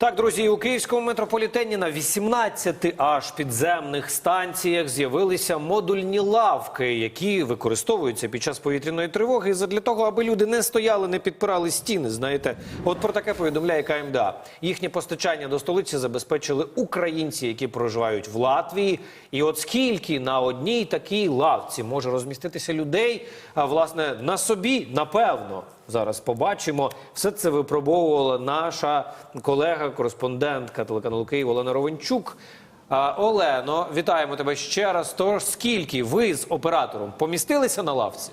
Так, друзі, у київському метрополітені на 18 аж підземних станціях з'явилися модульні лавки, які використовуються під час повітряної тривоги задля того, аби люди не стояли, не підпирали стіни. Знаєте, от про таке повідомляє КМДА. Їхнє постачання до столиці забезпечили українці, які проживають в Латвії. І от скільки на одній такій лавці може розміститися людей, а власне на собі, напевно. Зараз побачимо. Все це випробовувала наша колега, кореспондентка телеканалу Київ Олена Ровенчук. Олено, вітаємо тебе ще раз. Тож скільки ви з оператором помістилися на лавці?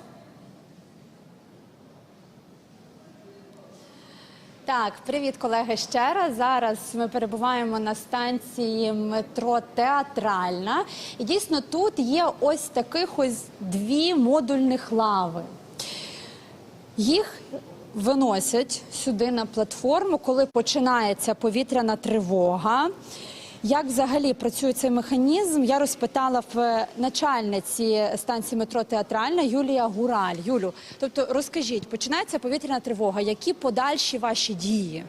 Так, привіт, колеги. Ще раз. Зараз ми перебуваємо на станції метро Театральна. І дійсно тут є ось таких ось дві модульних лави. Їх виносять сюди на платформу, коли починається повітряна тривога. Як взагалі працює цей механізм? Я розпитала в начальниці станції метро Театральна Юлія Гураль. Юлю, тобто розкажіть, починається повітряна тривога. Які подальші ваші дії?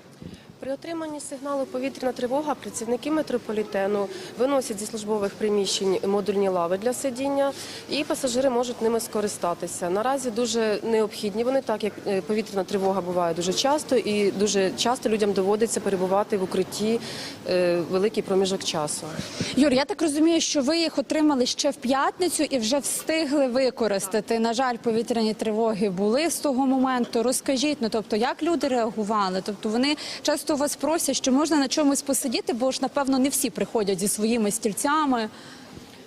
При отриманні сигналу повітряна тривога працівники метрополітену виносять зі службових приміщень модульні лави для сидіння, і пасажири можуть ними скористатися. Наразі дуже необхідні вони, так як е, повітряна тривога буває дуже часто, і дуже часто людям доводиться перебувати в укритті е, великий проміжок часу. Юр, я так розумію, що ви їх отримали ще в п'ятницю і вже встигли використати. На жаль, повітряні тривоги були з того моменту. Розкажіть, ну тобто, як люди реагували? Тобто вони часто вас просять, що можна на чомусь посидіти, бо ж напевно не всі приходять зі своїми стільцями.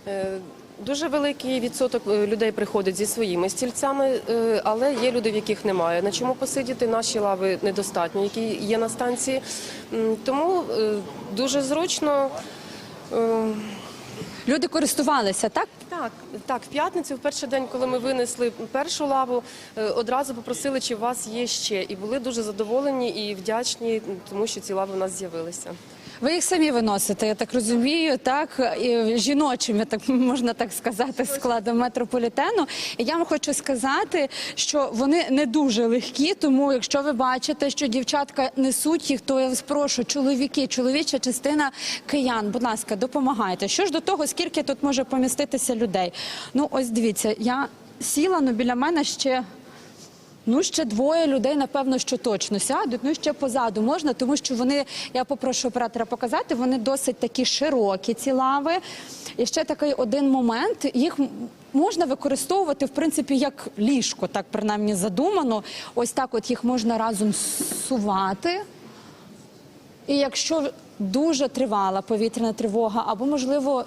Е, Дуже великий відсоток е, людей приходить зі своїми стільцями, е, але є люди, в яких немає. На чому посидіти? Наші лави недостатньо, які є на станції. Тому дуже зручно. Люди користувалися, так? Так, так, в п'ятницю, в перший день, коли ми винесли першу лаву, е, одразу попросили, чи у вас є ще, і були дуже задоволені і вдячні, тому що ці лави у нас з'явилися. Ви їх самі виносите, я так розумію, так і жіночим, так можна так сказати, складом метрополітену. І я вам хочу сказати, що вони не дуже легкі. Тому, якщо ви бачите, що дівчатка несуть їх, то я вас прошу, чоловіки, чоловіча частина киян, будь ласка, допомагайте. Що ж до того, скільки тут може поміститися людей? Ну, ось дивіться, я сіла, ну біля мене ще. Ну, ще двоє людей, напевно, що точно сядуть. Ну, ще позаду можна, тому що вони, я попрошу оператора показати, вони досить такі широкі, ці лави. І ще такий один момент. Їх можна використовувати, в принципі, як ліжко, так принаймні задумано. Ось так от їх можна разом сувати. І якщо дуже тривала повітряна тривога, або, можливо,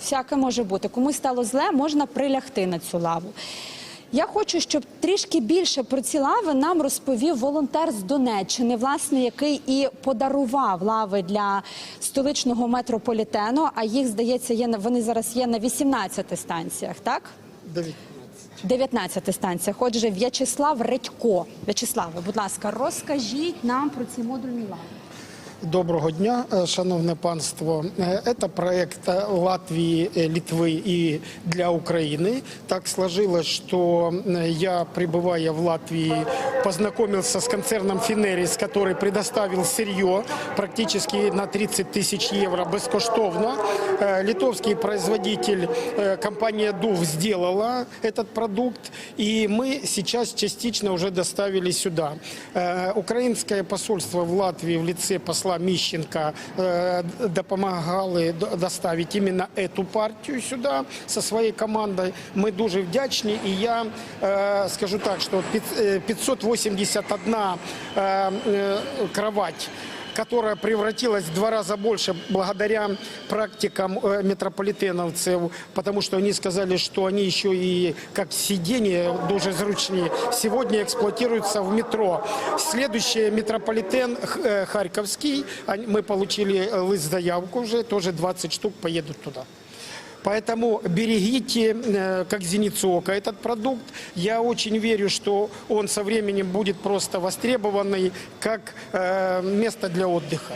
всяке може бути, комусь стало зле, можна прилягти на цю лаву. Я хочу, щоб трішки більше про ці лави нам розповів волонтер з Донеччини, власне, який і подарував лави для столичного метрополітену. А їх здається, є вони зараз є на 18 станціях, так? 19 станціях. Отже, В'ячеслав Редько. В'ячеславе, будь ласка, розкажіть нам про ці модульні лави. Доброго дня, е, шановне панство. Е, Это проект е, Латвии, э, Литвы и для Украины. Так сложилось, что э, я, пребывая в Латвии, познакомился с концерном Финерис, который предоставил сырье практически на 30 тысяч евро бескоштовно. Э, Литовский производитель, э, компания ДУВ, сделала этот продукт, и мы сейчас частично уже доставили сюда. Э, Украинское посольство в Латвии в лице посла Міщенка э, допомагали до- доставити іменно цю партію сюди зі своєю командою. Ми дуже вдячні, і я е, скажу так, що під- е, 581 е, е, кровать которая превратилась в два раза больше благодаря практикам э, метрополитеновцев, потому что они сказали, что они еще и как сиденье дуже зручні, сегодня эксплуатируются в метро. Следующий метрополитен Х- э, Харьковский, они- мы получили э, лист-заявку уже, тоже 20 штук поедут туда. Поэтому берегите, э, как зеницу ока, этот продукт. Я очень верю, что он со временем будет просто востребованный как э, место для отдыха.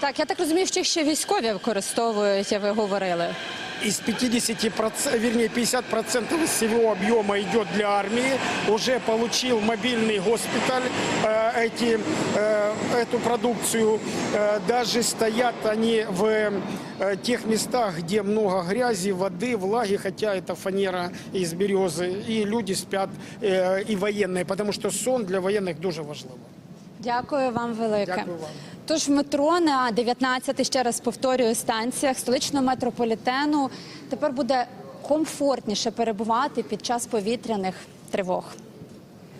Так, я так розумію, що їх ще військові використовують, ви говорили. Из 50%, вернее 50% из всего объема идет для армии. Уже получил мобильный госпиталь э, эти, э, эту продукцию. Э, даже стоят они в э, тех местах, где много грязи, воды, влаги, хотя это фанера из березы. И люди спят, э, и военные, потому что сон для военных дуже важливо. Дякую вам велике. Дякую вам. Тож метро на 19, ще раз повторюю, станціях столичного метрополітену тепер буде комфортніше перебувати під час повітряних тривог.